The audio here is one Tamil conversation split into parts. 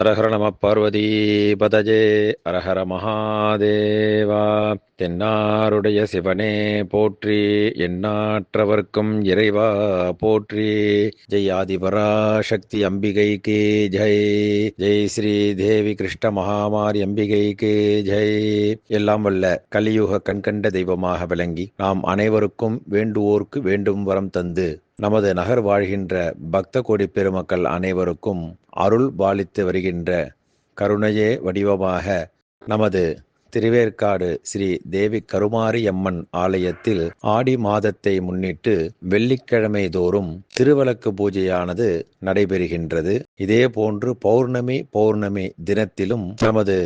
ஹரஹர நம பார்வதி பதஜே ஹரஹர மகாதேவா தென்னாருடைய சிவனே போற்றி. எண்ணாற்றவர்க்கும் இறைவா போற்றி. ஜெய் ஆதிபராசக்தி அம்பிகைக்கு ஜெய். ஜெய் ஸ்ரீ தேவி கிருஷ்ண மகாமாரி அம்பிகைக்கு ஜெய். எல்லாம் வல்ல கலியுக கண்கண்ட தெய்வமாக விளங்கி நாம் அனைவருக்கும் வேண்டுவோர்க்கு வேண்டும் வரம் தந்து நமது நகர் வாழ்கின்ற பக்த கோடி பெருமக்கள் அனைவருக்கும் அருள் பாலித்து வருகின்ற கருணையே வடிவமாக நமது திருவேற்காடு ஸ்ரீ தேவி கருமாரி அம்மன் ஆலயத்தில் ஆடி மாதத்தை முன்னிட்டு வெள்ளிக்கிழமை தோறும் திருவிளக்கு பூஜையானது நடைபெறுகின்றது. இதே போன்று பௌர்ணமி பௌர்ணமி தினத்திலும் நமது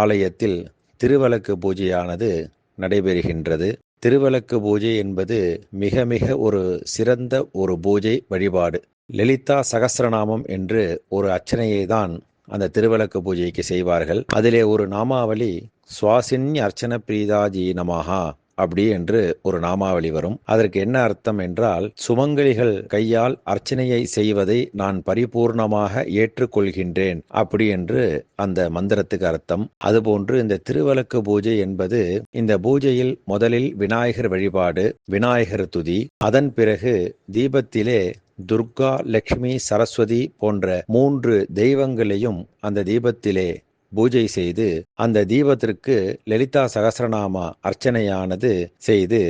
ஆலயத்தில் திருவிளக்கு பூஜையானது நடைபெறுகின்றது. திருவிளக்கு பூஜை என்பது மிக மிக ஒரு சிறந்த ஒரு பூஜை வழிபாடு. லலிதா சகசிரநாமம் என்று ஒரு அர்ச்சனையை தான் அந்த திருவிளக்கு பூஜைக்கு செய்வார்கள். அதிலே ஒரு நாமாவளி சுவாசின்ய அர்ச்சன பிரீதாஜி நமஹா அப்படி என்று ஒரு நாமாவளி வரும். அதற்கு என்ன அர்த்தம் என்றால் சுமங்கலிகள் கையால் அர்ச்சனையை செய்வதை நான் பரிபூர்ணமாக ஏற்றுக்கொள்கின்றேன் அப்படி என்று அந்த மந்திரத்துக்கு அர்த்தம். அதுபோன்று இந்த திருவலக்கு பூஜை என்பது இந்த பூஜையில் முதலில் விநாயகர் வழிபாடு விநாயகர் துதி அதன் பிறகு தீபத்திலே துர்கா லக்ஷ்மி சரஸ்வதி போன்ற மூன்று தெய்வங்களையும் அந்த தீபத்திலே பூஜை செய்து அந்த தீபத்திற்கு லலிதா சகசிரநாம அர்ச்சனையானது செய்து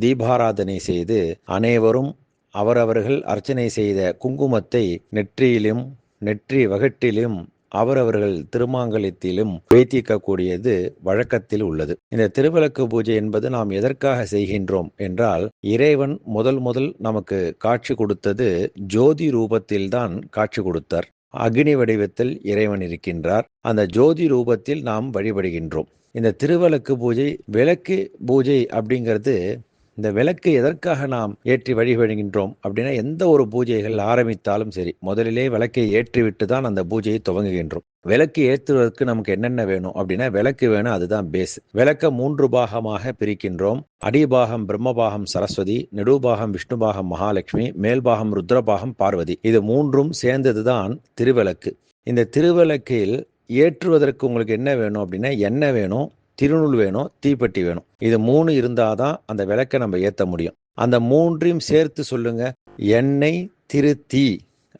தீபாராதனை செய்து அனைவரும் அவரவர்கள் அர்ச்சனை செய்த குங்குமத்தை நெற்றியிலும் நெற்றி வகட்டிலும் அவரவர்கள் திருமாங்கலத்திலும் வைத்திக்கக்கூடியது வழக்கத்தில் உள்ளது. இந்த திருவிளக்கு பூஜை என்பது நாம் எதற்காக செய்கின்றோம் என்றால் இறைவன் முதல் முதல் நமக்கு காட்சி கொடுத்தது ஜோதி ரூபத்தில்தான் காட்சி கொடுத்தார். அக்னி வடிவத்தில் இறைவன் இருக்கின்றார். அந்த ஜோதி ரூபத்தில் நாம் வழிபடுகின்றோம். இந்த திருவிளக்கு பூஜை விளக்கு பூஜை அப்படிங்கிறது இந்த விளக்கு எதற்காக நாம் ஏற்றி வழிபடுகின்றோம் அப்படின்னா எந்த ஒரு பூஜைகள் ஆரம்பித்தாலும் சரி முதலிலே விளக்கை ஏற்றிவிட்டு தான் அந்த பூஜையை துவங்குகின்றோம். விளக்கு ஏற்றுவதற்கு நமக்கு என்னென்ன வேணும் அப்படின்னா விளக்கு வேணும் அதுதான் பேஸ் விளக்க மூன்று பாகமாக பிரிக்கின்றோம். அடிபாகம் பிரம்மபாகம் சரஸ்வதி நெடுபாகம் விஷ்ணுபாகம் மகாலட்சுமி மேல்பாகம் ருத்ரபாகம் பார்வதி. இது மூன்றும் சேர்ந்ததுதான் திருவிளக்கு. இந்த திருவிளக்கில் ஏற்றுவதற்கு உங்களுக்கு என்ன வேணும் அப்படின்னா எண்ணெய் வேணும்? திருநூல் வேணும் தீப்பெட்டி வேணும். இது மூணு இருந்தாதான் அந்த விளக்கை நம்ம ஏற்ற முடியும். அந்த மூன்றையும் சேர்த்து சொல்லுங்க. எண்ணெய் திருத்தி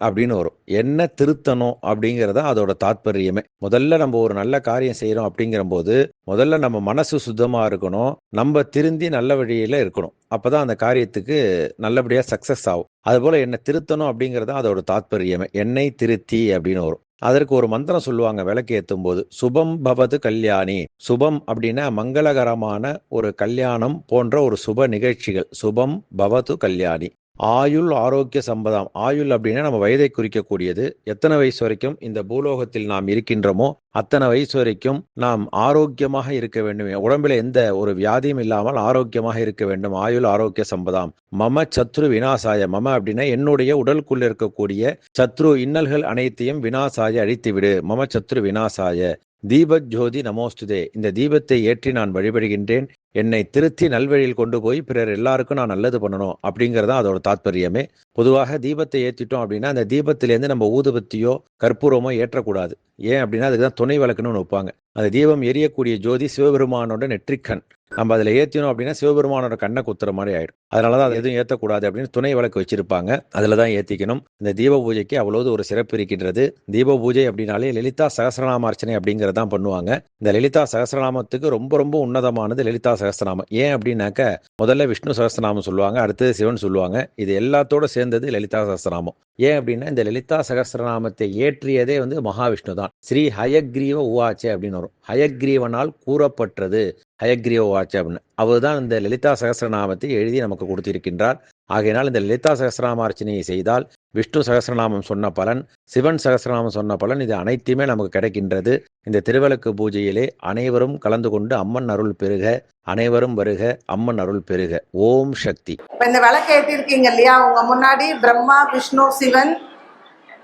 அப்படின்னு வரும். என்ன திருத்தணும் அப்படிங்கிறத அதோட தாத்பரியமே. முதல்ல நம்ம ஒரு நல்ல காரியம் செய்யறோம் அப்படிங்கிற போது முதல்ல நம்ம மனசு சுத்தமா இருக்கணும். நம்ம திருந்தி நல்ல வழியில இருக்கணும். அப்பதான் அந்த காரியத்துக்கு நல்லபடியா சக்சஸ் ஆகும். அதுபோல என்ன திருத்தணும் அப்படிங்கிறத அதோட தாத்பரியமே. என்னை திருத்தி அப்படின்னு வரும். அதற்கு ஒரு மந்திரம் சொல்லுவாங்க விளக்கு ஏற்றும் போது சுபம் பவது கல்யாணி. சுபம் அப்படின்னா மங்களகரமான ஒரு கல்யாணம் போன்ற ஒரு சுப நிகழ்ச்சிகள். சுபம் பவது கல்யாணி. ஆயுள் ஆரோக்கிய சம்பதம். ஆயுள் அப்படின்னா நம்ம வயதை குறிக்கக்கூடியது. எத்தனை வயசு வரைக்கும் இந்த பூலோகத்தில் நாம் இருக்கின்றோமோ அத்தனை வயசு வரைக்கும் நாம் ஆரோக்கியமாக இருக்க வேண்டும். உடம்பில் எந்த ஒரு வியாதியும் இல்லாமல் ஆரோக்கியமாக இருக்க வேண்டும். ஆயுள் ஆரோக்கிய சம்பதம். மம சத்ரு வினாசாய மம அப்படின்னா என்னுடைய உடலுக்குள்ள இருக்கக்கூடிய சத்ரு இன்னல்கள் அனைத்தையும் வினாசாய அழித்து விடு மம சத்ரு வினாசாய தீபஜோதி நமோஸ்துதே. இந்த தீபத்தை ஏற்றி நான் வழிபடுகின்றேன். என்னை திருத்தி நல்வழியில் கொண்டு போய் பிறர் எல்லாருக்கும் நான் நல்லது பண்ணணும் அப்படிங்கிறதா அதோட தாத்பரியமே. பொதுவாக தீபத்தை ஏற்றிட்டோம் அப்படின்னா அந்த தீபத்திலேருந்து நம்ம ஊதுபத்தியோ கற்பூரமோ ஏற்றக்கூடாது. ஏன் அப்படின்னா அதுக்கு தான் துணை விளக்குன்னு வைப்பாங்க. அந்த தீபம் எரியக்கூடிய ஜோதி சிவபெருமானோட நெற்றிக்கண். நம்ம அதில் ஏற்றினோம் அப்படின்னா சிவபெருமானோட கண்ணை குத்துற மாதிரி ஆயிடும். அதனால தான் அதை எதுவும் ஏற்றக்கூடாது அப்படின்னு துணை விளக்கு வச்சிருப்பாங்க. அதில் தான் ஏற்றிக்கணும் இந்த தீப பூஜைக்கு அவ்வளவு ஒரு சிறப்பு இருக்கின்றது. தீப பூஜை அப்படின்னாலே லலிதா சகசரநாம அர்ச்சனை அப்படிங்கிறது தான் பண்ணுவாங்க. இந்த லலிதா சகசரநாமத்துக்கு ரொம்ப ரொம்ப உன்னதமானது லலிதா சகசரநாமம். ஏன் அப்படின்னாக்க முதல்ல விஷ்ணு சகசரநாமம் சொல்லுவாங்க அடுத்தது சிவன் சொல்லுவாங்க. இது எல்லாத்தோட சேர்ந்தது லலிதா சகசரநாமம். ஏன் அப்படின்னா இந்த லலிதா சகசிரநாமத்தை ஏற்றியதே வந்து மகாவிஷ்ணு தான். ஸ்ரீ ஹயக்ரீவ உவாச்சே அப்படின்னு வரும். ஹயக்ரீவனால் கூறப்பட்டது. ஹயக்ரீவ உவாச்சே அப்படின்னு. அவர் தான் இந்த லலிதா சகசிரநாமத்தை எழுதி நமக்கு கொடுத்திருக்கின்றார். ஆகையினால் இந்த லலிதா சகசிரநாம அர்ச்சனையை செய்தால் விஷ்ணு சகசிரநாமம் சொன்ன பலன் சிவன் சகசிரநாமம் சொன்ன பலன் இது அனைத்துமே நமக்கு கிடைக்கின்றது. இந்த திருவிளக்கு பூஜையிலே அனைவரும் கலந்து கொண்டு அம்மன் அருள் பெருக அனைவரும் வருக அம்மன் அருள் பெருக. ஓம் சக்தி. இப்ப இந்த விளக்கு ஏற்றிருக்கீங்க இல்லையா? உங்க முன்னாடி பிரம்மா விஷ்ணு சிவன்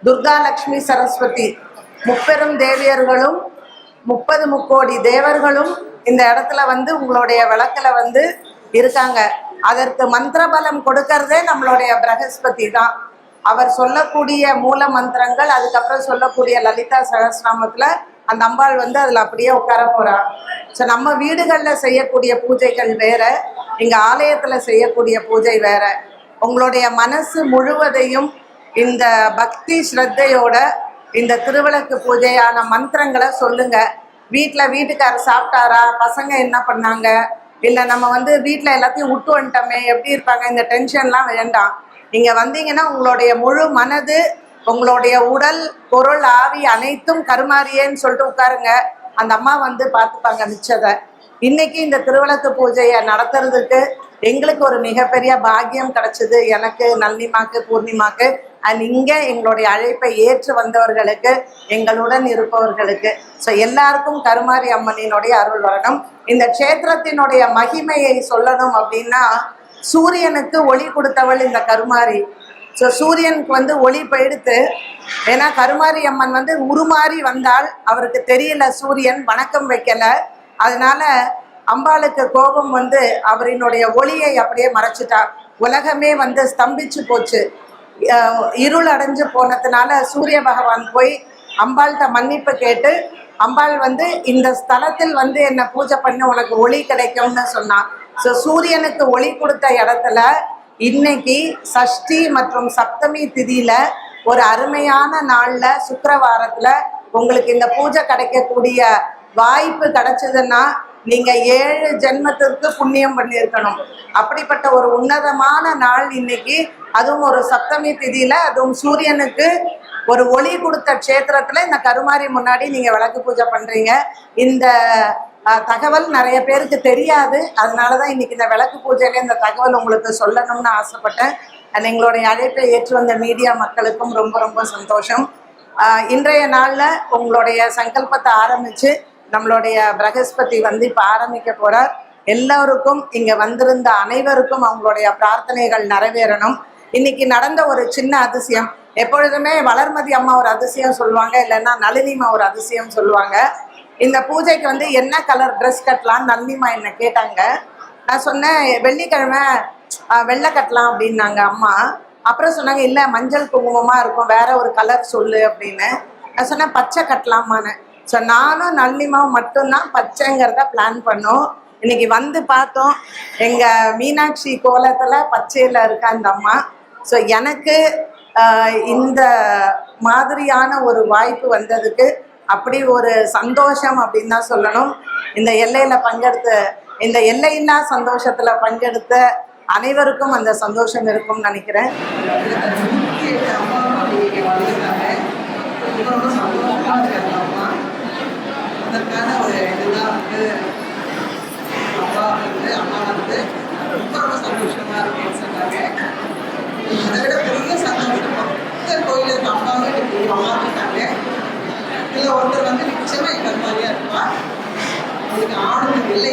துர்கா லக்ஷ்மி சரஸ்வதி முப்பெரும் தேவியர்களும் முப்பது முக்கோடி தேவர்களும் இந்த இடத்துல வந்து உங்களுடைய விளக்குல வந்து இருக்காங்க. அதற்கு மந்திர பலம் கொடுக்கறதே நம்மளுடைய பிரகஸ்பதி தான். அவர் சொல்லக்கூடிய மூல மந்திரங்கள் அதுக்கப்புறம் சொல்லக்கூடிய லலிதா சகஸ்நாமத்துல அந்த அம்பாள் வந்து அதுல அப்படியே உட்கார போறா. ஸோ நம்ம வீடுகளில் செய்யக்கூடிய பூஜைகள் வேற இங்க ஆலயத்துல செய்யக்கூடிய பூஜை வேற. உங்களுடைய மனசு முழுவதையும் இந்த பக்தி ஸ்ரத்தையோட இந்த திருவிளக்கு பூஜையான மந்திரங்களை சொல்லுங்க. வீட்டில் வீட்டுக்காரர் சாப்பிட்டாரா? பசங்க என்ன பண்ணாங்க? இல்லை நம்ம வந்து வீட்டில் எல்லாத்தையும் விட்டு வந்துட்டோமே எப்படி இருப்பாங்க? இந்த டென்ஷன்லாம் வேண்டாம். நீங்க வந்தீங்கன்னா உங்களுடைய முழு மனது உங்களுடைய உடல் பொருள் ஆவி அனைத்தும் கருமாறியேன்னு சொல்லிட்டு உட்காருங்க. அந்த அம்மா வந்து பார்த்துப்பாங்க மிச்சதை. இன்னைக்கு இந்த திருவிளக்கு பூஜையை நடத்துறதுக்கு எங்களுக்கு ஒரு மிகப்பெரிய பாக்கியம் கிடைச்சது. எனக்கு நளினிமாக்கு பூர்ணிமாக்கு அண்ட் இங்கே எங்களுடைய அழைப்பை ஏற்று வந்தவர்களுக்கு எங்களுடன் இருப்பவர்களுக்கு. ஸோ எல்லாருக்கும் கருமாரி அம்மனினுடைய அருள் வரணும். இந்த க்ஷேத்திரத்தினுடைய மகிமையை சொல்லணும் அப்படின்னா சூரியனுக்கு ஒளி கொடுத்தவள் இந்த கருமாரி. ஸோ சூரியனுக்கு வந்து ஒளி போயிடுத்து. ஏன்னா கருமாரி அம்மன் வந்து உருமாறி வந்தால் அவருக்கு தெரியல சூரியன் வணக்கம் வைக்கல. அதனால அம்பாளுக்கு கோபம் வந்து அவரினுடைய ஒளியை அப்படியே மறைச்சிட்டார் உலகமே வந்து ஸ்தம்பிச்சு போச்சு. இருள் அடைஞ்சு போனதுனால சூரிய பகவான் போய் அம்பாள்கிட்ட மன்னிப்பு கேட்டு அம்பாள் வந்து இந்த ஸ்தலத்தில் வந்து என்னை பூஜை பண்ணி உனக்கு ஒளி கிடைக்கும்னு சொன்னான். ஸோ சூரியனுக்கு ஒளி கொடுத்த இடத்துல இன்னைக்கு சஷ்டி மற்றும் சப்தமி திதியில ஒரு அருமையான நாள்ல சுக்கரவாரத்துல உங்களுக்கு இந்த பூஜை கிடைக்கக்கூடிய வாய்ப்பு கிடைச்சதுன்னா நீங்க ஏழு ஜென்மத்திற்கு புண்ணியம் பண்ணியிருக்கணும். அப்படிப்பட்ட ஒரு உன்னதமான நாள் இன்னைக்கு. அதுவும் ஒரு சப்தமி திதியில அதுவும் சூரியனுக்கு ஒரு ஒளி கொடுத்த க்ஷேத்திரத்துல இந்த கருமாரி முன்னாடி நீங்க விளக்கு பூஜை பண்றீங்க. இந்த தகவல் நிறைய பேருக்கு தெரியாது. அதனாலதான் இன்னைக்கு இந்த விளக்கு பூஜையில இந்த தகவல் உங்களுக்கு சொல்லணும்னு ஆசைப்பட்டேன். எங்களுடைய அழைப்பை ஏற்று வந்த மீடியா மக்களுக்கும் ரொம்ப ரொம்ப சந்தோஷம். இன்றைய நாளில் உங்களுடைய சங்கல்பத்தை ஆரம்பித்து நம்மளுடைய பிரகஸ்பதி வந்து இப்போ ஆரம்பிக்க போகிறார் எல்லோருக்கும் இங்கே வந்திருந்த அனைவருக்கும் அவங்களுடைய பிரார்த்தனைகள் நிறைவேறணும். இன்னைக்கு நடந்த ஒரு சின்ன அதிசயம். எப்பொழுதுமே வளர்மதி அம்மா ஒரு அதிசயம் சொல்லுவாங்க இல்லைன்னா நளினிமா ஒரு அதிசயம் சொல்லுவாங்க. இந்த பூஜைக்கு வந்து என்ன கலர் ட்ரெஸ் கட்டலாம்? நந்திமா என்ன கேட்டாங்க. நான் சொன்னேன் வெள்ளிக்கிழமை வெள்ளை கட்டலாம் அப்படின்னாங்க அம்மா. அப்புறம் சொன்னாங்க இல்லை மஞ்சள் குங்குமமாக இருக்கும் வேற ஒரு கலர் சொல்லு அப்படின்னு. நான் சொன்னேன் பச்சை கட்டலாமான்னு? ஸோ நானும் நல்லிமாவும் மட்டும்தான் பச்சைங்கிறத பிளான் பண்ணோம். இன்னைக்கு வந்து பார்த்தோம் எங்கள் மீனாட்சி கோலத்தில் பச்சையில் இருக்க அந்த அம்மா. ஸோ எனக்கு இந்த மாதிரியான ஒரு வாய்ப்பு வந்ததுக்கு அப்படி ஒரு சந்தோஷம் அப்படின்னு தான் சொல்லணும். இந்த எல்லையில பங்கெடுத்த இந்த எல்லையில்லா சந்தோஷத்துல பங்கெடுத்த அனைவருக்கும் அந்த சந்தோஷம் இருக்கும்னு நினைக்கிறேன். அதற்கான ஒரு இதுதான் வந்து அப்பா வந்து அம்மா வந்து ரொம்ப ரொம்ப சந்தோஷமா இருக்குன்னு சொன்னாங்க அதை விட பெரிய சந்தோஷம் மொத்த கோயிலுக்கு அம்மா வீட்டுக்கு அம்மா இல்லை ஒருத்தர் வந்து நிச்சயமாக எங்கள் மாதிரியா இருப்பான் அதுக்கு ஆணும் இல்லை